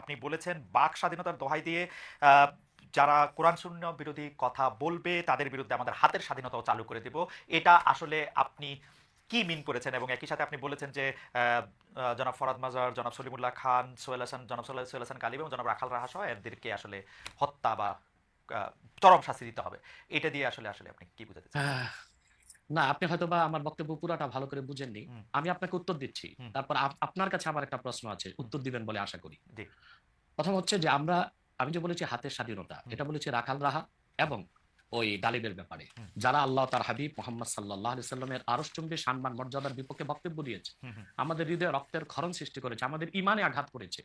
আপনি বলেছেন বাক স্বাধীনতার দোহাই দিয়ে যারা কোরআন শূন্য বিরোধী কথা বলবে, তাদের বিরুদ্ধে আমাদের হাতের স্বাধীনতাও চালু করে দিব। এটা আসলে আপনি কি মিন করেছেন? এবং একই সাথে আপনি বলেছেন যে জনাব ফরাদ মাজার, জনাব সলিমুল্লাহ খান, সোহেল হাসান, জনাব সোহেল হাসান গালিব এবং জনাব রাখাল রাহা সহ এদেরকে আসলে হত্যা বা চরম শাস্তি দিতে হবে। এটা দিয়ে আসলে আসলে আপনি কি বুঝাতে চান? না আপনি হয়তো বা আমার বক্তব্য পুরাটা ভালো করে বুঝেননি। আমি আপনাকে উত্তর দিচ্ছি। তারপর আপনার কাছে আমার একটা প্রশ্ন আছে উত্তর দিবেন বলে আশা করি। প্রথম হচ্ছে যে আমরা আমি যে বলেছি হাতের স্বাধীনতা এটা বলেছি রাখাল রাহা এবং ওই গালিবের ব্যাপারে। যারা আল্লাহ তার হাবিব মোহাম্মদ সাল্লাহ আলি সাল্লামের আরসচুম্বী সম্মান মর্যাদার বিপক্ষে বক্তব্য দিয়েছে আমাদের হৃদয়ে রক্তের ক্ষরণ সৃষ্টি করেছে আমাদের ইমানে আঘাত করেছে।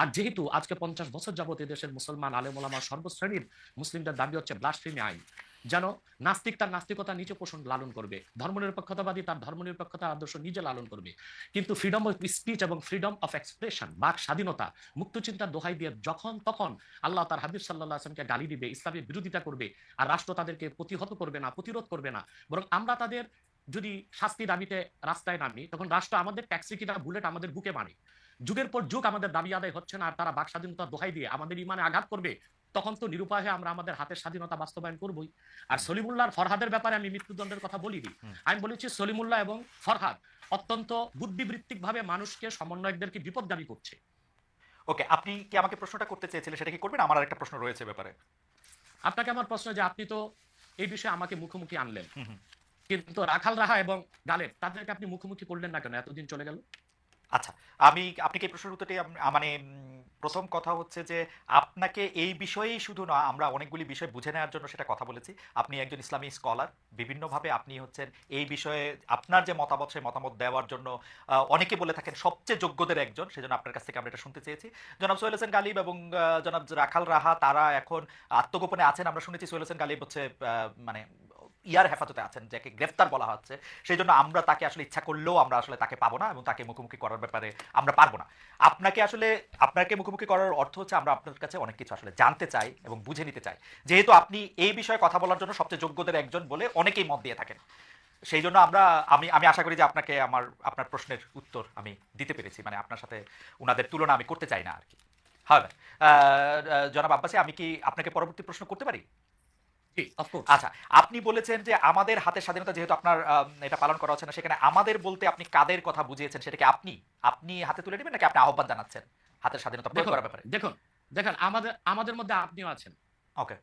আর যেহেতু আজকে পঞ্চাশ বছর যাবত দেশের মুসলমান আলেমোলামা সর্বশ্রেণীর মুসলিমদের দাবি হচ্ছে ব্লাস্ট্রিমি আইন যেন নাস্তিক তার নাস্তিকতা নিচে পোষণ লালন করবে। ধর্মনিরপেক্ষতাবাদী তার ধর্মনিরপেক্ষতা আদর্শ নিজে লালন করবে। কিন্তু ফ্রিডম অফ স্পিচ এবং ফ্রিডম অফ এক্সপ্রেশন বাক স্বাধীনতা মুক্ত চিন্তার দোহাই দিয়ে যখন তখন আল্লাহ তার হাবিব সাল্লাহ আসলামকে গালি দিবে, ইসলামের বিরোধিতা করবে আর রাষ্ট্র তাদেরকে প্রতিহত করবে না, প্রতিরোধ করবে না। বরং আমরা তাদের যদি শাস্তি দাবিতে রাস্তায় নামি, তখন রাষ্ট্র আমাদের ট্যাক্সি কিনা বুলেট আমাদের বুকে মারে। যুগের পর যুগ আমাদের দাবি আদায় হচ্ছে না আর তারা বাক স্বাধীনতা দোহাই দিয়ে আমাদের ইমানে আঘাত করবে। তখন তো নিরুপায় হয়ে আমরা আমাদের হাতের স্বাধীনতা বাস্তবায়ন করবই। আর সলিমুল্লাহর ফরহাদের ব্যাপারে আমি মৃত্যুদণ্ডের কথা বলিনি। আমি বলেছি সলিমুল্লাহ এবং ফরহাদ অত্যন্ত বুদ্ধিবৃত্তিক ভাবে মানুষকে সমন্বয়কদেরকে বিপদগামী করছে। ওকে আপনি কি আমাকে প্রশ্নটা করতে চেয়েছিলেন সেটা কি করবেন? আমার একটা প্রশ্ন রয়েছে ব্যাপারে। আপনাকে আমার প্রশ্ন যে আপনি তো এই বিষয়ে আমাকে মুখোমুখি আনলেন। কিন্তু রাখাল রাহা এবং গালেব তাদেরকে আপনি মুখোমুখি করলেন না কেন? এতদিন চলে গেল। আচ্ছা আমি, আপনি কি এই প্রশ্নের উত্তরটি মানে প্রথম কথা হচ্ছে যে আপনাকে এই বিষয়েই শুধু না, আমরা অনেকগুলি বিষয় বুঝে নেওয়ার জন্য সেটা কথা বলেছি। আপনি একজন ইসলামী স্কলার, বিভিন্নভাবে আপনি হচ্ছেন এই বিষয়ে আপনার যে মতামত, সেই মতামত দেওয়ার জন্য অনেকে বলে থাকেন সবচেয়ে যোগ্যদের একজন, সেজন্য আপনার কাছ থেকে আমরা এটা শুনতে চেয়েছি। জনাব সোহেল হোসেন গালিব এবং জনাব রাখাল রাহা, তারা এখন আত্মগোপনে আছেন। আমরা শুনেছি সোহেল হোসেন গালিব হচ্ছে মানে ইয়ার হেফাজতে আছেন, যাকে গ্রেফতার বলা হচ্ছে সেই জন্য আমরা তাকে আসলে ইচ্ছা করলেও আমরা আসলে তাকে পাবো না এবং তাকে মুখোমুখি করার ব্যাপারে আমরা পারব না। আপনাকে আসলে, আপনাকে মুখোমুখি করার অর্থ হচ্ছে আমরা আপনার কাছে অনেক কিছু আসলে জানতে চাই এবং বুঝে নিতে চাই। যেহেতু আপনি এই বিষয়ে কথা বলার জন্য সবচেয়ে যোগ্যদের একজন বলে অনেকেই মত দিয়ে থাকেন। সেই জন্য আমরা, আমি আমি আশা করি যে আপনাকে আমার, আপনার প্রশ্নের উত্তর আমি দিতে পেরেছি মানে আপনার সাথে ওনাদের তুলনা আমি করতে চাই না আর কি। হয় জনাব আব্বাসি, আমি কি আপনাকে পরবর্তী প্রশ্ন করতে পারি? আচ্ছা আপনি বলেছেন যে আমাদের হাতের স্বাধীনতা যেহেতু আপনার এটা পালন করা হচ্ছে না সেখানে আমাদের বলতে আপনি কাদের কথা বুঝিয়েছেন সেটাকে আপনি আপনি হাতে তুলে নেবেন নাকি আপনি আহ্বান জানাচ্ছেন হাতের স্বাধীনতা প্রয়োগ করার ব্যাপারে? দেখুন দেখেন আমাদের আমাদের মধ্যে আপনিও আছেন। ওকে।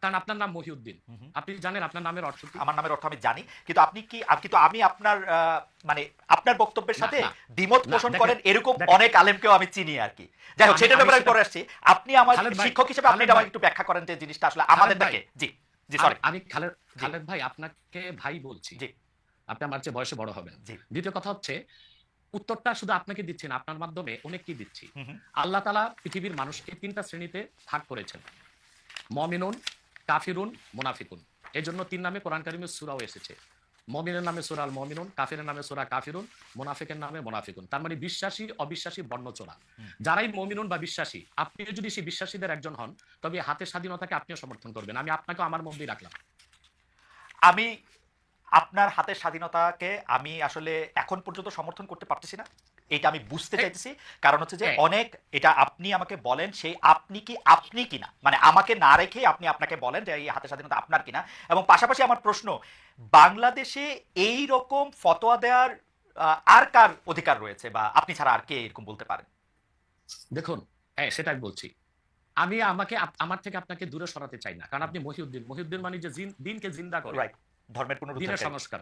কারণ আপনার নাম মহিউদ্দিন। আপনি জানেন আপনার নামের অর্থ আমার নামের অর্থ আমি জানি কিন্তু আপনি কি কিন্তু আমি আপনার মানে আপনার বক্তব্যের সাথে দ্বিমত পোষণ করেন এরকম অনেক আলেমকেও আমি চিনি আর কি। যাই হোক সেটার ব্যাপারে পরে আসছি। আপনি আমার শিক্ষক হিসেবে আপনি আমাকে একটু ব্যাখ্যা করেন যে জিনিসটা আসলে আমাদের। জি। জি সরি আমি- খালেদ খালেদ ভাই আপনাকে ভাই বলছি। জি। আপনি আমার চেয়ে বয়সে বড় হবেন। দ্বিতীয় কথা হচ্ছে উত্তরটা শুধু আপনাকে দিচ্ছি না আপনার মাধ্যমে অনেককেই দিচ্ছি। আল্লাহ তালা পৃথিবীর মানুষকে তিনটা শ্রেণীতে ভাগ করেছেন। মমিনুন কাফিরুন মুনাফিকুন। এই জন্য তিন নামে কোরআন কারিমের সুরাও এসেছে। মমিনের নামে সুরাল মমিনুন কাফিরের নামে সুরা কাফিরুন মোনাফিকের নামে মোনাফিকুন। তার মানে বিশ্বাসী অবিশ্বাসী বর্ণচোরা। যারাই মমিনুন বা বিশ্বাসী আপনি যদি সেই বিশ্বাসীদের একজন হন তবে হাতের স্বাধীনতাকে আপনিও সমর্থন করবেন। আমি আপনাকে আমার মন্দির রাখলাম। আমি আপনার হাতের স্বাধীনতাকে আমি আসলে এখন পর্যন্ত সমর্থন করতে পারতেছি না। এটা আমি বুঝতে চাইতেছি। কারণ হচ্ছে যে অনেক এটা আপনি আমাকে বলেন সেই আপনি কি আপনি কিনা? মানে আমাকে না রেখে আপনি আপনাকে বলেন যে এই হাতের স্বাধীনতা আপনার কিনা? এবং পাশাপাশি আমার প্রশ্ন বাংলাদেশে এই রকম ফতোয়া দেওয়ার আহ, আর কার অধিকার রয়েছে? বা আপনি ছাড়া আর কে এরকম বলতে পারেন? দেখুন হ্যাঁ সেটাই বলছি। আমি আমাকে আমার থেকে আপনাকে দূরে সরাতে চাই না। কারণ আপনি মহিউদ্দিন। মহিউদ্দিন মানে যে দিনকে জিন্দা করে। ধর্মের পুনরুদ্ধার সংস্কার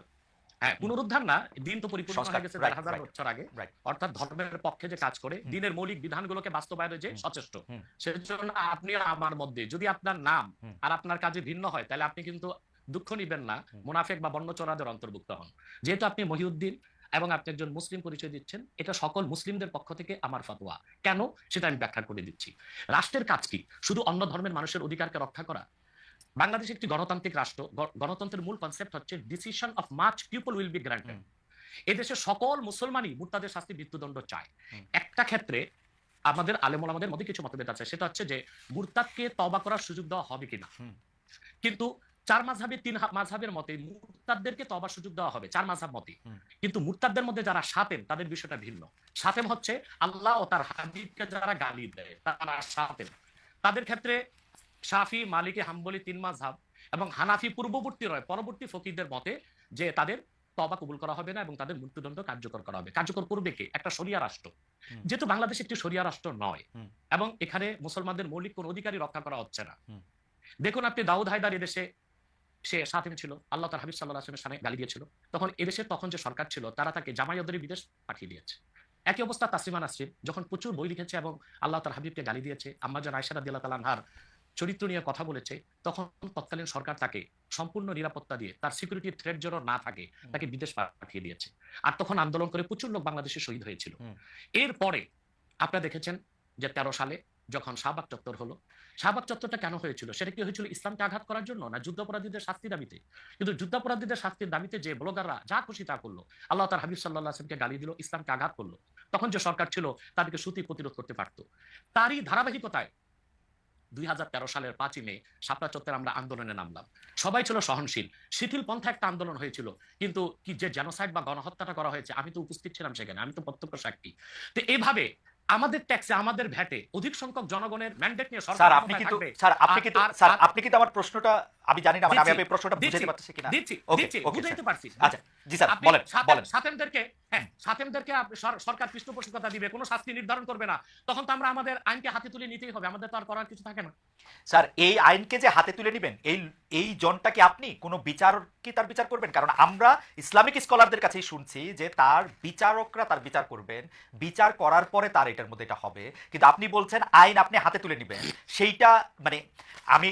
হ্যাঁ পুনরুদ্ধার না দিন তো পরিপূর্ণ হয়ে গেছে হাজার বছর আগে। অর্থাৎ ধর্মের পক্ষে যে কাজ করে দিনের মৌলিক বিধানগুলোকে বাস্তবায়নে যে সচেষ্ট। সেজন্য আপনি আমার মধ্যে যদি আপনার নাম আর আপনার কাজে ভিন্ন হয় তাহলে আপনি কিন্তু দুঃখ নিবেন না। মুনাফেক বা বর্ণচোরাদের অন্তর্ভুক্ত হন। যেহেতু আপনি মহিউদ্দিন এবং আপনি একজন মুসলিম পরিচয় দিচ্ছেন এটা সকল মুসলিমদের পক্ষ থেকে আমার ফতোয়া। কেন? সেটা আমি ব্যাখ্যা করে দিচ্ছি। রাষ্ট্রের কাজ কি? শুধু অন্য ধর্মের মানুষের অধিকারকে রক্ষা করা? বাংলাদেশ একটি গণতান্ত্রিক রাষ্ট্র। গণতন্ত্রের মূল কনসেপ্ট হচ্ছে decision of much people will be granted এদেশে সকল মুসলমানই মুরতাদের শাস্তি মৃত্যুদণ্ড চায়। একটা ক্ষেত্রে আমাদের আলেমুল আমাদের মধ্যে কিছু মতভেদ আছে। সেটা হচ্ছে যে মুরতাদকে তবা করার সুযোগ দেওয়া হবে কিনা। কিন্তু চার মাঝহাবে তিন মাঝহাবের মতে মুরতাদদেরকে তবা সুযোগ দেওয়া হবে চার মাঝহাব মতে। কিন্তু মুরতাদদের মধ্যে যারা সাতেম তাদের বিষয়টা ভিন্ন। সাতেম হচ্ছে আল্লাহ ও তার হাবিবকে যারা গালি দেয় তারা সাতেম। তাদের ক্ষেত্রে শাফি মালিকি হাম্বলি তিন মাঝহাব এবং হানাফি পূর্ববর্তী রয় পরবর্তী ফকিরদের মতে যে তাদের তবা কবুল করা হবে না এবং তাদের মৃত্যুদণ্ড কার্যকর করা হবে। কার্যকর করবে কে? একটা শরিয়া রাষ্ট্র। যেহেতু বাংলাদেশ একটি শরিয়া রাষ্ট্র নয় এবং এখানে মুসলমানদের মৌলিক কোন অধিকারই রক্ষা করা হচ্ছে না। দেখুন আপনি দাউদ হায়দার এদেশে সে সাথে ছিল আল্লাহ তার হাবিব সাল্লাহ আসলামের সামনে গালি দিয়েছিল। তখন এদেশের তখন যে সরকার ছিল তারা তাকে জামাইয়দের বিদেশ পাঠিয়ে দিয়েছে। একই অবস্থা তাসিমা নাসরিন যখন প্রচুর বই লিখেছে এবং আল্লাহ তার হাবিবকে গালি দিয়েছে আম্মাজান আয়সারা দিল্লা তালানহার চরিত্র নিয়ে কথা বলেছে তখন তৎকালীন সরকার তাকে সম্পূর্ণ নিরাপত্তা দিয়ে তার সিকিউরিটি থ্রেড যেন না থাকে তাকে বিদেশ পাঠিয়ে দিয়েছে। আর তখন আন্দোলন করে প্রচুর লোক বাংলাদেশে শহীদ হয়েছিল। এরপরে আপনারা দেখেছেন যে তেরো সালে যখন শাহবাগ চত্বর হলো শাহবাগ চত্বরটা কেন হয়েছিল? সেটা কি হয়েছিল ইসলামকে আঘাত করার জন্য না যুদ্ধাপরাধীদের শাস্তি দাবিতে? কিন্তু যুদ্ধাপরাধীদের শাস্তির দাবিতে যে ব্লগাররা যা খুশি তা করল আল্লাহ তার হাবিব সাল্লাহ আসলামকে গালি দিল ইসলামকে আঘাত করল। তখন যে সরকার ছিল তাদেরকে সুতি প্রতিরোধ করতে পারত। তারই ধারাবাহিকতায় দুই সালের পাঁচই মে শাপলা চত্বরে আমরা আন্দোলনে নামলাম। সবাই ছিল সহনশীল। শিথিল পন্থা একটা আন্দোলন হয়েছিল। কিন্তু কি যে জেনোসাইড বা গণহত্যাটা করা হয়েছে আমি তো উপস্থিত ছিলাম সেখানে আমি তো প্রত্যক্ষ সাক্ষী। তো এভাবে আমাদের ট্যাক্সে আমাদের ভ্যাটে অধিক সংখ্যক জনগণের ম্যান্ডেট নিয়ে সরকার আপনি কি কিন্তু স্যার আপনি কিন্তু স্যার আপনি কিন্তু আমার প্রশ্নটা আমি জানি না মানে আমি প্রশ্নটা বুঝাতে পারতেছি কিনা? দিচ্ছি দিচ্ছি বুঝাইতে পারছি। আচ্ছা জি স্যার বলেন বলেন। সাতেমদেরকে হ্যাঁ সাতেমদেরকে সরকার পৃষ্ঠপোষকতা দিবে কোনো শাস্তি নির্ধারণ করবে না। তখন তো আমরা আমাদের আইনকে হাতে তুলে নিতেই হবে আমাদের তো আর করার কিছু থাকে না। স্যার এই আইনকে যে হাতে তুলে নেবেন এই এই জনটা কি আপনি? কোনো বিচার কি তার বিচার করবেন? কারণ আমরা ইসলামিক স্কলারদের কাছেই শুনছি যে তার বিচারকরা তার বিচার করবেন বিচার করার পরে তার এটার মধ্যে এটা হবে। কিন্তু আপনি বলছেন আইন আপনি হাতে তুলে নেবেন। সেইটা মানে আমি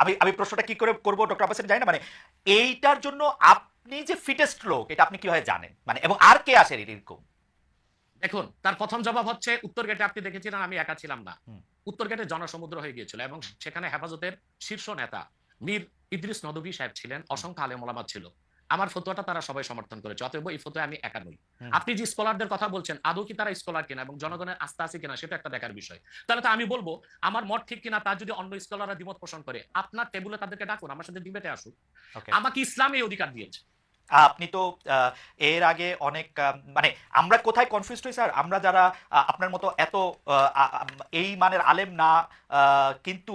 আমি আমি প্রশ্নটা কি করে করব ডক্টর আব্বাসেন জানি না মানে এইটার জন্য আপনি যে ফিটেস্ট লোক এটা আপনি কীভাবে জানেন? মানে এবং আর কে আসেন এরকম? দেখুন তার প্রথম জবাব হচ্ছে উত্তর গেটে আপনি দেখেছিলেন আমি একা ছিলাম না। উত্তর গেটে জনসমুদ্র হয়ে গিয়েছিল এবং সেখানে হেফাজতের শীর্ষ নেতা মীর ইদ্রিস নদবী সাহেব ছিলেন অসংখ্য আলেম ছিল। আমার ফতোয়াটা তারা সবাই সমর্থন করেছে অতএব এই ফতোয়া আমি একা নই। আপনি যে স্কলারদের কথা বলছেন আদৌ কি তারা স্কলার কিনা এবং জনগণের আস্থা আছে কিনা সেটা একটা দেখার বিষয়। তাহলে তো আমি বলব আমার মত ঠিক কিনা তার যদি অন্য স্কলাররা দ্বিমত পোষণ করে আপনার টেবিলে তাদেরকে ডাকুন আমার সাথে ডিবেটে আসুক আমাকে ইসলাম এই অধিকার দিয়েছে। আপনি তো আহ, এর আগে অনেক মানে আমরা কোথায় কনফিউজ হই স্যার আমরা যারা আপনার মতো এত এই মানের আলেম না আহ, কিন্তু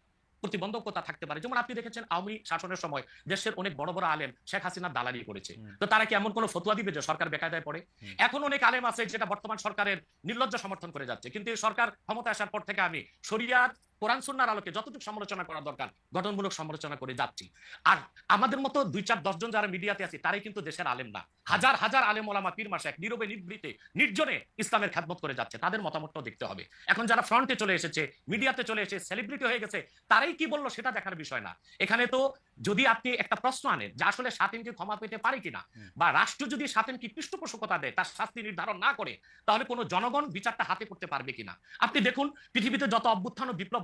প্রতিবন্ধকতা থাকতে পারে। যেমন আপনি দেখেছেন আওয়ামী শাসনের সময় দেশের অনেক বড় বড় আলেম শেখ হাসিনা দালালি করেছে। তো তারা কি এমন কোনো ফতুয়া দিবে যে সরকার বেকায়দায় পড়ে? এখন অনেক আলেম আছে যেটা বর্তমান সরকারের নির্লজ্জ সমর্থন করে যাচ্ছে। কিন্তু এই সরকার ক্ষমতা আসার পর থেকে আমি শরিয়ার কোরআন সুন্নার আলোকে যতটুকু সমালোচনা করা দরকার গঠনমূলক সমালোচনা করে যাচ্ছি। আর আমাদের মতো দুই চার দশজন যারা মিডিয়াতে আছে তারাই কিন্তু দেশের আলেম না। হাজার হাজার আলেম ওলামা পীর মাসে এক নীরবে নিবৃতে নির্জনে ইসলামের খ্যাতমত করে যাচ্ছে। তাদের মতামতটাও দেখতে হবে। এখন যারা ফ্রন্টে চলে এসেছে মিডিয়াতে চলে এসে সেলিব্রিটি হয়ে গেছে তারাই কি বলল সেটা দেখার বিষয় না। এখানে তো যদি আপনি একটা প্রশ্ন আনেন যে আসলে স্বাধীনকে ক্ষমা পেতে পারে কিনা বা রাষ্ট্র যদি স্বাধীনকে পৃষ্ঠপোষকতা দেয় তার শাস্তি নির্ধারণ না করে তাহলে কোনো জনগণ বিচারটা হাতে করতে পারবে কিনা? আপনি দেখুন পৃথিবীতে যত অভ্যুত্থান ও বিপ্লব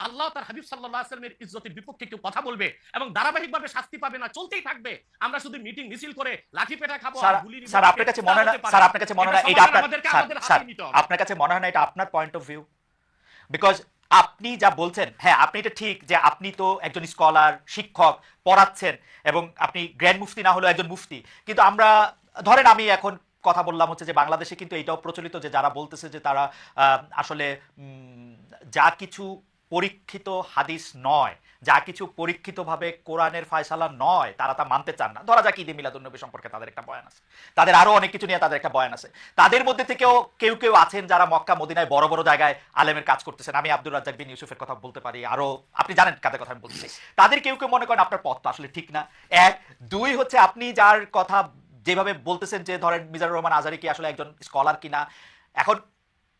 আল্লাহ তার হাবিব সাল্লাহ আসলামের ইজ্জতের বিপক্ষে কেউ কথা বলবে এবং ধারাবাহিকভাবে শাস্তি পাবে না চলতেই থাকবে। আমরা শুধু মিটিং মিছিল করে লাঠি পেটা খাব স্যার আপনার কাছে মনে হয় স্যার আপনার কাছে মনে হয় এটা আপনার। আপনার কাছে মনে হয় না এটা আপনার পয়েন্ট অফ ভিউ বিকজ আপনি যা বলছেন হ্যাঁ আপনি এটা ঠিক যে আপনি তো একজন স্কলার শিক্ষক পড়াচ্ছেন এবং আপনি গ্র্যান্ড মুফতি না হলেও একজন মুফতি কিন্তু আমরা ধরেন আমি এখন কথা বললাম হচ্ছে যে বাংলাদেশে কিন্তু এটাও প্রচলিত যে যারা বলতেছে যে তারা আহ, আসলে উম, যা কিছু পরীক্ষিত হাদিস নয়। যা কিছু পরীক্ষিতভাবে কোরআনের ফয়সালা নয়, তারা তা মানতে চান না। ধরা যাক ঈদে মিলাদুন্নবী সম্পর্কে তাদের একটা বয়ান আছে। তাদের আরও অনেক কিছু নিয়ে তাদের একটা বয়ান আছে। তাদের মধ্যে থেকেও কেউ কেউ আছেন যারা মক্কা, মদিনায় বড় বড় জায়গায় আলেমের কাজ করতেছেন। আমি আব্দুর রাজ্জাক বিন ইউসুফের কথা বলতে পারি। আরও আপনি জানেন কাদের কথা আমি বলছি। তাদের কেউ কেউ মনে করেন আপনার পথ আসলে ঠিক না। এক, দুই হচ্ছে আপনি যার কথা যেভাবে বলতেছেন যে, ধরেন মিজানুর রহমান আজারি কি আসলে একজন স্কলার কিনা? এখন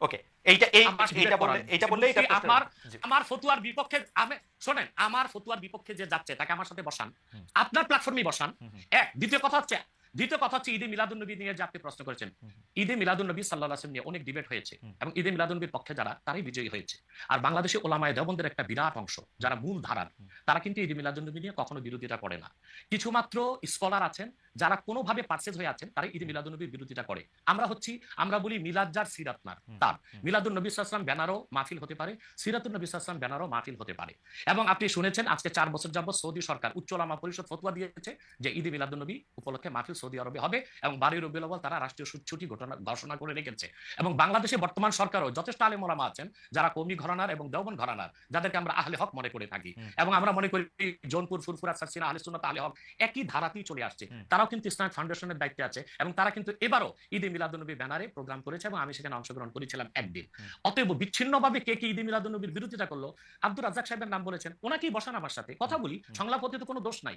ওকে এইটা এই এইটা বললে এইটা বললে এটা আমার আমার ফতুয়ার বিপক্ষে আমি শোনেন আমার ফতুয়ার বিপক্ষে যে যাচ্ছে তাকে আমার সাথে বসান। আপনার প্ল্যাটফর্মে বসান। এক দ্বিতীয় কথা হচ্ছে দ্বিতীয় কথা হচ্ছে ঈদে মিলাদুন্নবী নিয়ে যে আপনি প্রশ্ন করেছেন। ঈদে মিলাদুন্নবী সাল্লাহ আসলাম নিয়ে অনেক ডিবেট হয়েছে এবং ঈদে মিলাদুন্নবীর পক্ষে যারা তারাই বিজয়ী হয়েছে। আর বাংলাদেশে ওলামায় দেবন্দের একটা বিরাট অংশ যারা মূল ধারার তারা কিন্তু ঈদে মিলাদুন্নবী নিয়ে কখনো বিরোধিতা করে না। কিছু মাত্র স্কলার আছেন যারা কোনোভাবে পার্সেজ হয়ে আছেন তারা ঈদে মিলাদুন্নবীর বিরোধিতা করে। আমরা হচ্ছি আমরা বলি মিলাদ যার সিরাত নার হুম, তার। হুম। মিলাদুন নবী সাল্লাম ব্যানারও মাহফিল হতে পারে সিরাতুন নবী সাল্লাম ব্যানারও মাহফিল হতে পারে। এবং আপনি শুনেছেন আজকে চার বছর যাবত সৌদি সরকার উচ্চলামা পরিষদ ফতোয়া দিয়েছে যে ঈদে মিলাদুন নবী উপলক্ষে মাহফিল সৌদি আরবে হবে এবং বারোই রবিউল তারা রাষ্ট্রীয় ছুট- ছুটি ঘটনা ঘোষণা করে রেখেছে। এবং বাংলাদেশে বর্তমান সরকারও যথেষ্ট আলেম ওলামা আছেন যারা কৌমি ঘরানার এবং দেওবন ঘরানার যাদেরকে আমরা আহলে হক মনে করে থাকি। এবং আমরা মনে করি জোনপুর ফুরফুরা সারসিনা আহলে সুন্নাত আহলে হক একই ধারাতেই চলে আসছে। তারাও কিন্তু ইসলামিক ফাউন্ডেশনের দায়িত্বে আছে এবং তারা কিন্তু এবারও ঈদে মিলাদুনবী ব্যানারে প্রোগ্রাম করেছে এবং আমি সেখানে অংশগ্রহণ করেছিলাম একদিন। অতএব বিচ্ছিন্নভাবে কে কে ঈদে মিলাদুনবীর বিরোধিতা করল আব্দুর রাজ্জাক সাহেবের নাম বলেছেন ওনাকেই বসান আমার সাথে। কথা বলি হুম। সংলাপ হতে তো কোনো দোষ নাই।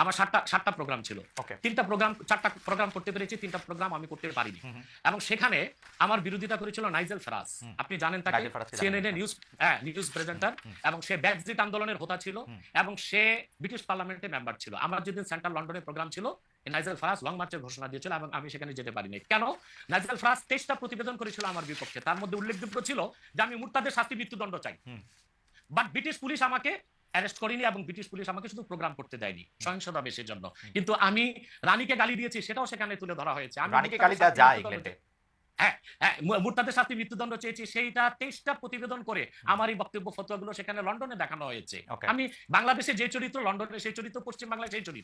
আমার সাতটা সাতটা প্রোগ্রাম ছিল। তিনটা প্রোগ্রাম চারটা প্রোগ্রাম করতে পেরেছি তিনটা প্রোগ্রাম আমি করতে পারিনি। এবং সেখানে আমার বিরোধিতা করেছিল নাইজেল ফেরাজ। আপনি জানেন তাকে। সিএনএন নিউজ হ্যাঁ নিউজ প্রেজেন্টার এবং সে ব্যাকজিট আন্দোলনের হোতা ছিল। এবং সে ব্রিটিশ পার্লামেন্টে মেম্বার ছিল। আমার যেদিন সেন্ট্রাল লন্ডনে প্রোগ্রাম ছিল নাইজেল ফরাজ লং মার্চের ঘোষণা দিয়েছিল এবং আমি সেখানে যেতে পারিনি। কেন? নাইজেল ফরাজ তেইশটা প্রতিবেদন করেছিল আমার বিপক্ষে। তার মধ্যে উল্লেখযোগ্য ছিল যে আমি মুরতাদের শাস্তি মৃত্যুদণ্ড চাই। বাট ব্রিটিশ পুলিশ আমাকে অ্যারেস্ট করিনি এবং ব্রিটিশ পুলিশ আমাকে শুধু প্রোগ্রাম করতে দেয়নি সহিংসতা বেশের জন্য। কিন্তু আমি রানীকে গালি দিয়েছি সেটাও সেখানে তুলে ধরা হয়েছে। আমি রানীকে গালি দেওয়া শাস্তি যায় ইংল্যান্ডে হ্যাঁ মু- মুরতাদের শাস্তি মৃত্যুদণ্ড চেয়েছি সেইটা তেইশটা প্রতিবেদন করে আমার এই বক্তব্য ফতোয়াগুলো সেখানে লন্ডনে দেখানো হয়েছে. আমি বাংলাদেশে যে চরিত্র লন্ডনে সেই চরিত্র পশ্চিম বাংলায় সেই চরিত্র।